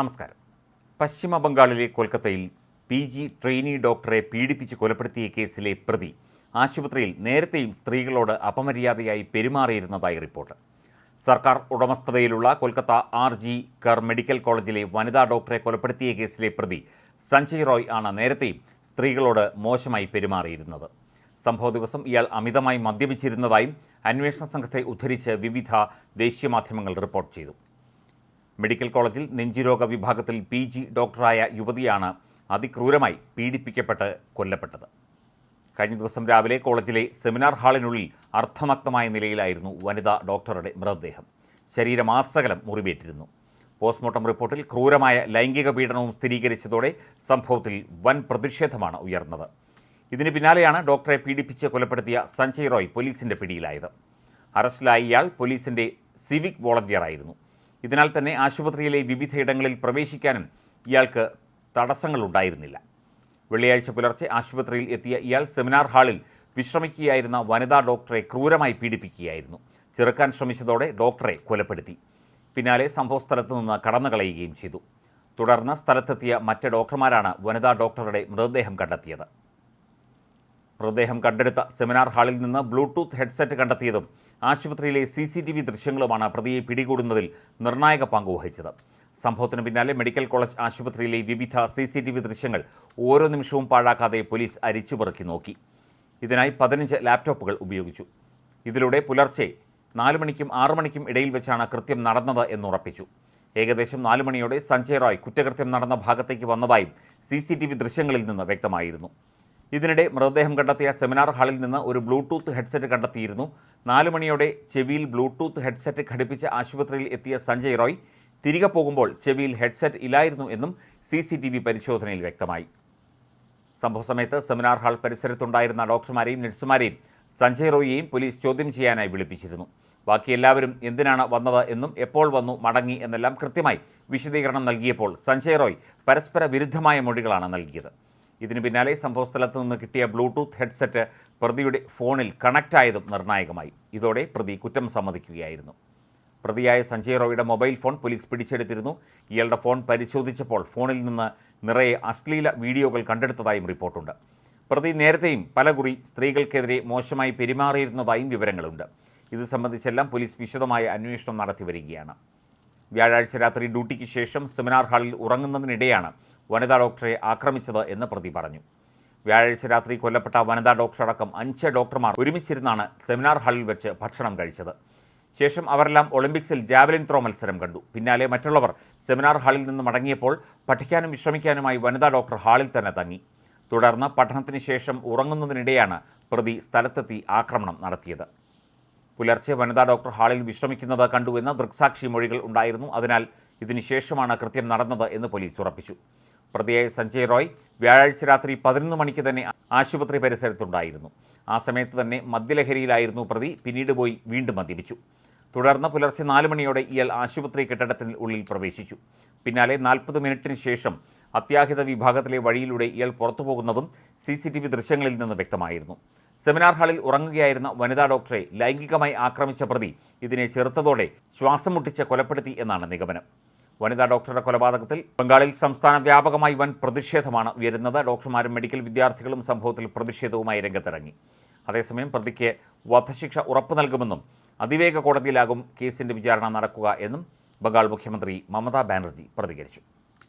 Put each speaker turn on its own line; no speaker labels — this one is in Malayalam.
നമസ്കാരം. പശ്ചിമ ബംഗാളിലെ കൊൽക്കത്തയിൽ പി ജി ട്രെയിനി ഡോക്ടറെ പീഡിപ്പിച്ച് കൊലപ്പെടുത്തിയ കേസിലെ പ്രതി ആശുപത്രിയിൽ നേരത്തെയും സ്ത്രീകളോട് അപമര്യാദയായി പെരുമാറിയിരുന്നതായി റിപ്പോർട്ട്. സർക്കാർ ഉടമസ്ഥതയിലുള്ള Kolkata R G Kar medical കോളേജിലെ വനിതാ ഡോക്ടറെ കൊലപ്പെടുത്തിയ കേസിലെ പ്രതി സഞ്ജയ് റോയ് ആണ് നേരത്തെയും സ്ത്രീകളോട് മോശമായി പെരുമാറിയിരുന്നത്. സംഭവ ദിവസം ഇയാൾ അമിതമായി മദ്യപിച്ചിരുന്നതായും അന്വേഷണ സംഘത്തെ ഉദ്ധരിച്ച് വിവിധ ദേശീയ മാധ്യമങ്ങൾ റിപ്പോർട്ട് ചെയ്തു. മെഡിക്കൽ കോളേജിൽ നെഞ്ചുരോഗ വിഭാഗത്തിൽ പി ജി ഡോക്ടറായ യുവതിയാണ് അതിക്രൂരമായി പീഡിപ്പിക്കപ്പെട്ട് കൊല്ലപ്പെട്ടത്. കഴിഞ്ഞ ദിവസം രാവിലെ കോളേജിലെ സെമിനാർ ഹാളിനുള്ളിൽ അർത്ഥമക്തമായ നിലയിലായിരുന്നു വനിതാ ഡോക്ടറുടെ മൃതദേഹം. ശരീരമാസകലം മുറിവേറ്റിരുന്നു. പോസ്റ്റ്മോർട്ടം റിപ്പോർട്ടിൽ ക്രൂരമായ ലൈംഗിക പീഡനവും സ്ഥിരീകരിച്ചതോടെ സംഭവത്തിൽ വൻ പ്രതിഷേധമാണ് ഉയർന്നത്. ഇതിന് പിന്നാലെയാണ് ഡോക്ടറെ പീഡിപ്പിച്ച് കൊലപ്പെടുത്തിയ സഞ്ജയ് റോയ് പോലീസിന്റെ പിടിയിലായത്. അറസ്റ്റിലായ ഇയാൾ പോലീസിന്റെ സിവിക് വോളണ്ടിയറായിരുന്നു. ഇതിനാൽ തന്നെ ആശുപത്രിയിലെ വിവിധയിടങ്ങളിൽ പ്രവേശിക്കാനും ഇയാൾക്ക് തടസ്സങ്ങളുണ്ടായിരുന്നില്ല. വെള്ളിയാഴ്ച പുലർച്ചെ ആശുപത്രിയിൽ എത്തിയ ഇയാൾ സെമിനാർ ഹാളിൽ വിശ്രമിക്കുകയായിരുന്ന വനിതാ ഡോക്ടറെ ക്രൂരമായി പീഡിപ്പിക്കുകയായിരുന്നു. ചെറുക്കാൻ ശ്രമിച്ചതോടെ ഡോക്ടറെ കൊലപ്പെടുത്തി. പിന്നാലെ സംഭവസ്ഥലത്ത് നിന്ന് കടന്നുകളയുകയും ചെയ്തു. തുടർന്ന് സ്ഥലത്തെത്തിയ മറ്റ് ഡോക്ടർമാരാണ് വനിതാ ഡോക്ടറുടെ മൃതദേഹം കണ്ടെത്തിയത്. മൃതദേഹം കണ്ടെടുത്ത സെമിനാർ ഹാളിൽ നിന്ന് ബ്ലൂടൂത്ത് ഹെഡ്സെറ്റ് കണ്ടെത്തിയതും ആശുപത്രിയിലെ സി സി ടി വി ദൃശ്യങ്ങളുമാണ് പ്രതിയെ പിടികൂടുന്നതിൽ നിർണായക പങ്ക് വഹിച്ചത്. സംഭവത്തിന് പിന്നാലെ മെഡിക്കൽ കോളേജ് ആശുപത്രിയിലെ വിവിധ സി സി ടി വി ദൃശ്യങ്ങൾ ഓരോ നിമിഷവും പാഴാക്കാതെ പോലീസ് അരിച്ചുപെറുക്കി നോക്കി. ഇതിനായി പതിനഞ്ച് ലാപ്ടോപ്പുകൾ ഉപയോഗിച്ചു. ഇതിലൂടെ പുലർച്ചെ നാല് മണിക്കും ആറു മണിക്കും ഇടയിൽ വെച്ചാണ് കൃത്യം നടന്നത് എന്നുറപ്പിച്ചു ഏകദേശം നാല് മണിയോടെ സഞ്ജയ് റോയ് കുറ്റകൃത്യം നടന്ന ഭാഗത്തേക്ക് വന്നതായും സി സി ടി വി ദൃശ്യങ്ങളിൽ നിന്ന് വ്യക്തമായിരുന്നു. ഇതിനിടെ മൃതദേഹം കണ്ടെത്തിയ സെമിനാർ ഹാളിൽ നിന്ന് ഒരു ബ്ലൂടൂത്ത് ഹെഡ്സെറ്റ് കണ്ടെത്തിയിരുന്നു. നാല് മണിയോടെ ചെവിയിൽ ബ്ലൂടൂത്ത് ഹെഡ്സെറ്റ് ഘടിപ്പിച്ച് ആശുപത്രിയിൽ എത്തിയ സഞ്ജയ് റോയ് തിരികെ പോകുമ്പോൾ ചെവിയിൽ ഹെഡ്സെറ്റ് ഇല്ലായിരുന്നു എന്നും സി സി ടി വി പരിശോധനയിൽ വ്യക്തമായി. സംഭവ സമയത്ത് സെമിനാർ ഹാൾ പരിസരത്തുണ്ടായിരുന്ന ഡോക്ടർമാരെയും നഴ്സുമാരെയും സഞ്ജയ് റോയിയെയും പോലീസ് ചോദ്യം ചെയ്യാനായി വിളിപ്പിച്ചിരുന്നു. ബാക്കി എല്ലാവരും എന്തിനാണ് വന്നത് എന്നും എപ്പോൾ വന്നു മടങ്ങി എന്നെല്ലാം കൃത്യമായി വിശദീകരണം നൽകിയപ്പോൾ സഞ്ജയ് റോയ് പരസ്പര വിരുദ്ധമായ മൊഴികളാണ് നൽകിയത്. ഇതിന് പിന്നാലെ സംഭവസ്ഥലത്ത് നിന്ന് കിട്ടിയ ബ്ലൂടൂത്ത് ഹെഡ്സെറ്റ് പ്രതിയുടെ ഫോണിൽ കണക്റ്റ് ആയതും നിർണായകമായി. ഇതോടെ പ്രതി കുറ്റം സമ്മതിക്കുകയായിരുന്നു. പ്രതിയായ സഞ്ജയ് റോയുടെ മൊബൈൽ ഫോൺ പോലീസ് പിടിച്ചെടുത്തിരുന്നു. ഇയാളുടെ ഫോൺ പരിശോധിച്ചപ്പോൾ ഫോണിൽ നിന്ന് നിറയെ അശ്ലീല വീഡിയോകൾ കണ്ടെടുത്തതായും റിപ്പോർട്ടുണ്ട്. പ്രതി നേരത്തെയും പലകുറി സ്ത്രീകൾക്കെതിരെ മോശമായി പെരുമാറിയിരുന്നതായും വിവരങ്ങളുണ്ട്. ഇത് സംബന്ധിച്ചെല്ലാം പോലീസ് വിശദമായ അന്വേഷണം നടത്തി വരികയാണ്. വ്യാഴാഴ്ച രാത്രി ഡ്യൂട്ടിക്ക് ശേഷം സെമിനാർ ഹാളിൽ ഉറങ്ങുന്നതിനിടെയാണ് വനിതാ ഡോക്ടറെ ആക്രമിച്ചത് എന്ന് പ്രതി പറഞ്ഞു. വ്യാഴാഴ്ച രാത്രി കൊല്ലപ്പെട്ട വനിതാ ഡോക്ടർ അടക്കം അഞ്ച് ഡോക്ടർമാർ ഒരുമിച്ചിരുന്നാണ് സെമിനാർ ഹാളിൽ വെച്ച് ഭക്ഷണം കഴിച്ചത്. ശേഷം അവരെല്ലാം ഒളിമ്പിക്സിൽ ജാവലിൻ ത്രോ മത്സരം കണ്ടു. പിന്നാലെ മറ്റുള്ളവർ സെമിനാർ ഹാളിൽ നിന്ന് മടങ്ങിയപ്പോൾ പഠിക്കാനും വിശ്രമിക്കാനുമായി വനിതാ ഡോക്ടർ ഹാളിൽ തന്നെ തങ്ങി. തുടർന്ന് പഠനത്തിന് ശേഷം ഉറങ്ങുന്നതിനിടെയാണ് പ്രതി സ്ഥലത്തെത്തി ആക്രമണം നടത്തിയത്. പുലർച്ചെ വനിതാ ഡോക്ടർ ഹാളിൽ വിശ്രമിക്കുന്നത് കണ്ടുവെന്ന ദൃക്സാക്ഷി മൊഴികൾ ഉണ്ടായിരുന്നു. അതിനാൽ ഇതിനുശേഷമാണ് കൃത്യം നടന്നത് എന്ന് പോലീസ് ഉറപ്പിച്ചു. പ്രതിയായ സഞ്ജയ് റോയ് വ്യാഴാഴ്ച രാത്രി പതിനൊന്ന് മണിക്ക് തന്നെ ആശുപത്രി പരിസരത്തുണ്ടായിരുന്നു. ആ സമയത്ത് തന്നെ മദ്യലഹരിയിലായിരുന്നു പ്രതി പിന്നീട് പോയി വീണ്ടും മദ്യപിച്ചു. തുടർന്ന് പുലർച്ചെ നാല് മണിയോടെ ഇയാൾ ആശുപത്രി കെട്ടിടത്തിന് ഉള്ളിൽ പ്രവേശിച്ചു. പിന്നാലെ നാൽപ്പത് മിനിറ്റിന് ശേഷം അത്യാഹിത വിഭാഗത്തിലെ വഴിയിലൂടെ ഇയാൾ പുറത്തു പോകുന്നതും സി സി ടി വി ദൃശ്യങ്ങളിൽ നിന്ന് വ്യക്തമായിരുന്നു. സെമിനാർ ഹാളിൽ ഉറങ്ങുകയായിരുന്ന വനിതാ ഡോക്ടറെ ലൈംഗികമായി ആക്രമിച്ച പ്രതി ഇതിനെ ചെറുത്തതോടെ ശ്വാസം മുട്ടിച്ച് കൊലപ്പെടുത്തി എന്നാണ് നിഗമനം. വനിതാ ഡോക്ടറുടെ കൊലപാതകത്തിൽ ബംഗാളിൽ സംസ്ഥാന വ്യാപകമായി വൻ പ്രതിഷേധമാണ് ഉയരുന്നത്. ഡോക്ടർമാരും മെഡിക്കൽ വിദ്യാർത്ഥികളും സംഭവത്തിൽ പ്രതിഷേധവുമായി രംഗത്തിറങ്ങി. അതേസമയം പ്രതിക്ക് വധശിക്ഷ ഉറപ്പു നൽകുമെന്നും അതിവേഗ കോടതിയിലാകും കേസിന്റെ വിചാരണ നടക്കുക എന്നും ബംഗാൾ മുഖ്യമന്ത്രി മമതാ ബാനർജി പ്രതികരിച്ചു.